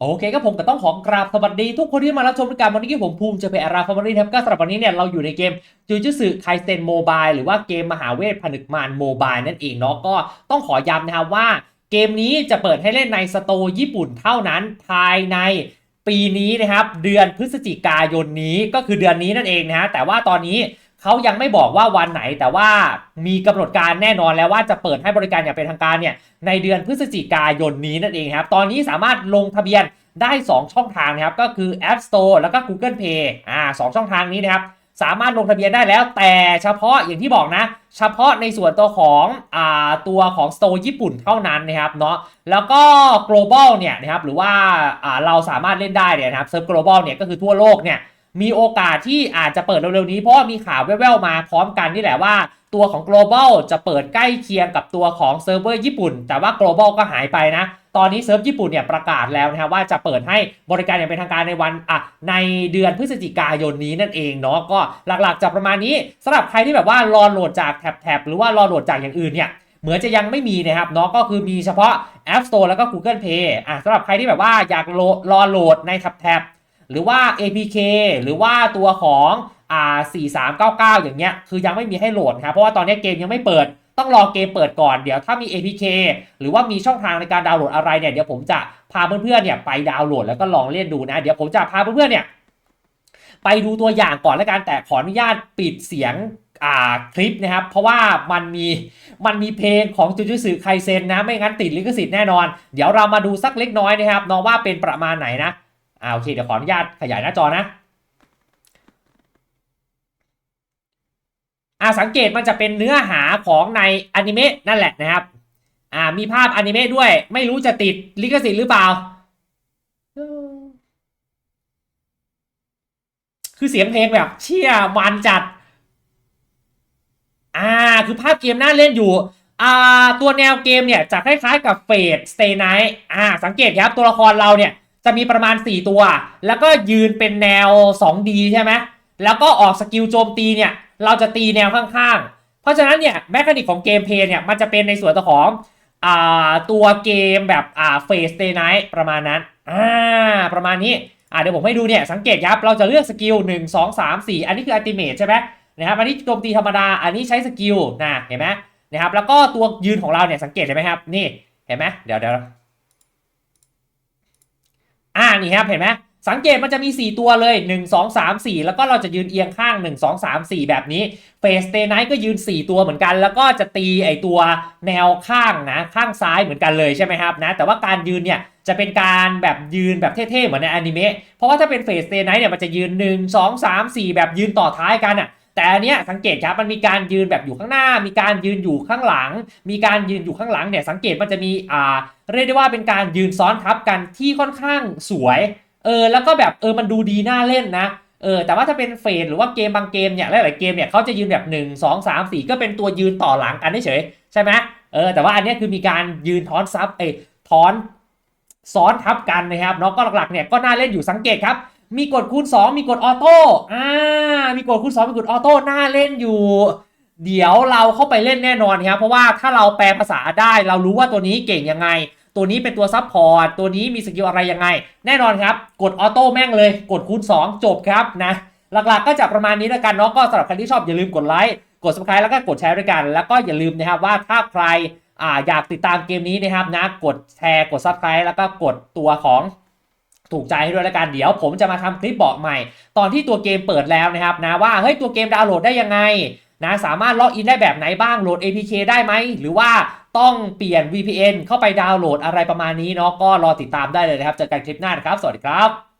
โอเคก็ผมก็ต้องขอกราบสวัสดีทุกคนที่มารับชมรายการวันนี้ผมภูมิจะเป็นอาราฟาร์มอรี่ครับก็สำหรับวันนี้เนี่ยเราอยู่ในเกมจูจูสึไคเซนโมบายหรือว่าเกมมหาเวทผนึกมารโมบายนั่นเองเนาะก็ต้องขอย้ำนะครับว่าเกมนี้จะเปิดให้เล่นในสโตร์ญี่ปุ่นเท่านั้นภายในปีนี้นะครับ เดือนพฤศจิกายนนี้ก็คือเดือนนี้นั่นเองนะฮะแต่ว่าตอนนี้ เขายังไม่บอกว่าวันไหนแต่ว่ามีกำหนดการแน่นอนแล้วว่าจะเปิดให้บริการอย่างเป็นทางการเนี่ยในเดือนพฤศจิกายนนี้นั่นเองครับตอนนี้สามารถลงทะเบียนได้ 2 ช่องทางนะครับก็คือ App Store แล้วก็ Google Play อ่าสองช่องทางนี้นะครับสามารถลงทะเบียนได้แล้ว แต่เฉพาะอย่างที่บอกนะ เฉพาะในส่วนตัวของอ่าตัวของ Store ญี่ปุ่นเท่านั้นนะครับเนาะแล้วก็ global เนี่ยนะครับหรือว่าอ่าเราสามารถเล่นได้เนี่ยนะครับเซิร์ฟ global เนี่ยก็คือทั่วโลกเนี่ย มีโอกาสที่อาจจะเปิดเร็วๆนี้เพราะามีข่าวแว่วๆมาพร้อมกันนี่แหละว่า ตัวของ global จะเปิดใกล้เคียงกับตัวของเซิร์ฟเวอร์ญี่ปุ่น แต่ว่า global ก็หายไปนะ ตอนนี้เซิร์ฟญี่ปุ่นเนี่ยประกาศแล้วนะครับว่าจะเปิดให้บริการอย่างเป็นทางการในวันอะในเดือนพฤศจิกายนนี้นั่นเองเนาะก็หลักๆจะประมาณนี้สำหรับใครที่แบบว่ารอโหลดจากแท็บๆหรือว่ารอโหลดจากอย่างอื่นเนี่ยเหมือนจะยังไม่มีนะครับเนาะก็คือมีเฉพาะ App Store แล้วก็ Google Play อะสำหรับใครที่แบบว่าอยากรอโหลดในแท็บๆ หรือว่า APK หรือว่าตัวของอ่า4399 อย่างเงี้ย คือยังไม่มีให้โหลดครับ เพราะว่าตอนนี้เกมยังไม่เปิด ต้องรอเกมเปิดก่อน เดี๋ยวถ้ามี APK หรือว่ามีช่องทางในการดาวน์โหลดอะไรเนี่ย เดี๋ยวผมจะพาเพื่อนๆเนี่ยไปดาวน์โหลดแล้วก็ลองเล่นดูนะ เดี๋ยวผมจะพาเพื่อนๆเนี่ยไปดูตัวอย่างก่อนแล้วกัน แต่ขออนุญาตปิดเสียงคลิปนะครับ เพราะว่ามันมีมันมีเพลงของจูจูสึไคเซนนะ ไม่งั้นติดลิขสิทธิ์แน่นอน เดี๋ยวเรามาดูสักเล็กน้อยนะครับน้องว่าเป็นประมาณไหนนะ อ่าโอเคเดี๋ยวขออนุญาตขยายหน้าจอนะอ่าสังเกตมันจะเป็นเนื้อหาของในอนิเมะนั่นแหละนะครับอ่ามีภาพอนิเมะด้วย ไม่รู้จะติดลิขสิทธิ์หรือเปล่า คือเสียงเพลงแบบ เชี่ยมันจัด อ่า คือภาพเกมน่าเล่นอยู่อ่าตัวแนวเกมเนี่ยจะคล้ายๆกับเฟดสเตย์ไนท์อ่า สังเกตครับตัวละครเราเนี่ย จะมีประมาณ 4 ตัว แล้วก็ยืนเป็นแนว 2D ใช่ไหมแล้วก็ออกสกิลโจมตีเนี่ย เราจะตีแนวข้างๆ เพราะฉะนั้นเนี่ยแมคานิกของเกมเพลย์เนี่ย มันจะเป็นในส่วนตัวของอตัวเกมแบบอ่าเฟสเตย์ไนท์ประมาณนั้นอ่าประมาณนี้อ่าเดี๋ยวผมให้ดูเนี่ย สังเกตครับ เราจะเลือกสกิล 1 2 3 4 อันนี้คืออัลติเมทใช่ไหมนะครับอันนี้โจมตีธรรมดา อันนี้ใช้สกิลนะเห็นไหมนะครับแล้วก็ตัวยืนของเราเนี่ยสังเกตเห็นไหมครับ นี่เห็นไหมเดี๋ยวเดี๋ยว อ่านี่ครับเห็นไหมสังเกตมันจะมี 4 ตัวเลย 1 2 3 4 แล้วก็เราจะยืนเอียงข้าง 1 2 3 4 แบบนี้เฟสเตไนท์ก็ยืน 4 ตัวเหมือนกัน แล้วก็จะตีไอตัวแนวข้างนะข้างซ้ายเหมือนกันเลยใช่ไหมครับนะแต่ว่าการยืนเนี่ยจะเป็นการแบบยืนแบบเท่ๆเหมือนในอนิเมะเพราะว่าถ้าเป็นเฟสเตไนท์เนี่ยมันจะยืน 1 2 3 4 แบบยืนต่อท้ายกันอะ แต่อันเนี้ยสังเกตครับมันมีการยืนแบบอยู่ข้างหน้า มีการยืนอยู่ข้างหลัง มีการยืนอยู่ข้างหลังเนี่ยสังเกตมันจะมีอ่าเรียกได้ว่าเป็นการยืนซ้อนทับกันที่ค่อนข้างสวยเออแล้วก็แบบเออมันดูดีน่าเล่นนะเออแต่ว่าถ้าเป็นเฟสหรือว่าเกมบางเกมเนี่ยหลายๆเกมเนี่ยเขาจะยืนแบบ 1 2 3 4 ก็เป็นตัวยืนต่อหลังกันเฉยใช่ไหมเออแต่ว่าอันเนี้ยคือมีการยืนท้อนซับเอยท้อนซ้อนทับกันนะครับเนาะก็หลักๆเนี่ยก็น่าเล่นอยู่สังเกตครับ มีกดคูณ 2 มีกดออโต้อ่ามีกดคูณ 2 มีกดออโต้น่าเล่นอยู่ เดี๋ยวเราเข้าไปเล่นแน่นอนครับเพราะว่าถ้าเราแปลภาษาได้เรารู้ว่าตัวนี้เก่งยังไง ตัวนี้เป็นตัวซับพอร์ตตัวนี้มีสกิลอะไรยังไง แน่นอนครับ กดออโต้แม่งเลย กดคูณ 2 จบครับนะหลักๆก็จะประมาณนี้แล้วกันเนาะก็สำหรับใครที่ชอบอย่าลืมกดไลค์กด subscribe แล้วก็กดแชร์ด้วยกัน แล้วก็อย่าลืมนะครับว่าถ้าใครอ่าอยากติดตามเกมนี้นะครับนะกดแชร์กด subscribe แล้วก็กดตัวของ ถูกใจให้ด้วยละกันเดี๋ยวผมจะมาทำคลิปบอกใหม่ ตอนที่ตัวเกมเปิดแล้วนะครับนะว่าเฮ้ยตัวเกมดาวน์โหลดได้ยังไงนะสามารถล็อกอินได้แบบไหนบ้างโหลด APK ได้ไหม หรือว่าต้องเปลี่ยน VPN เข้าไปดาวน์โหลดอะไรประมาณนี้เนาะก็รอติดตามได้เลยนะครับเจอกันคลิปหน้านะครับ สวัสดีครับ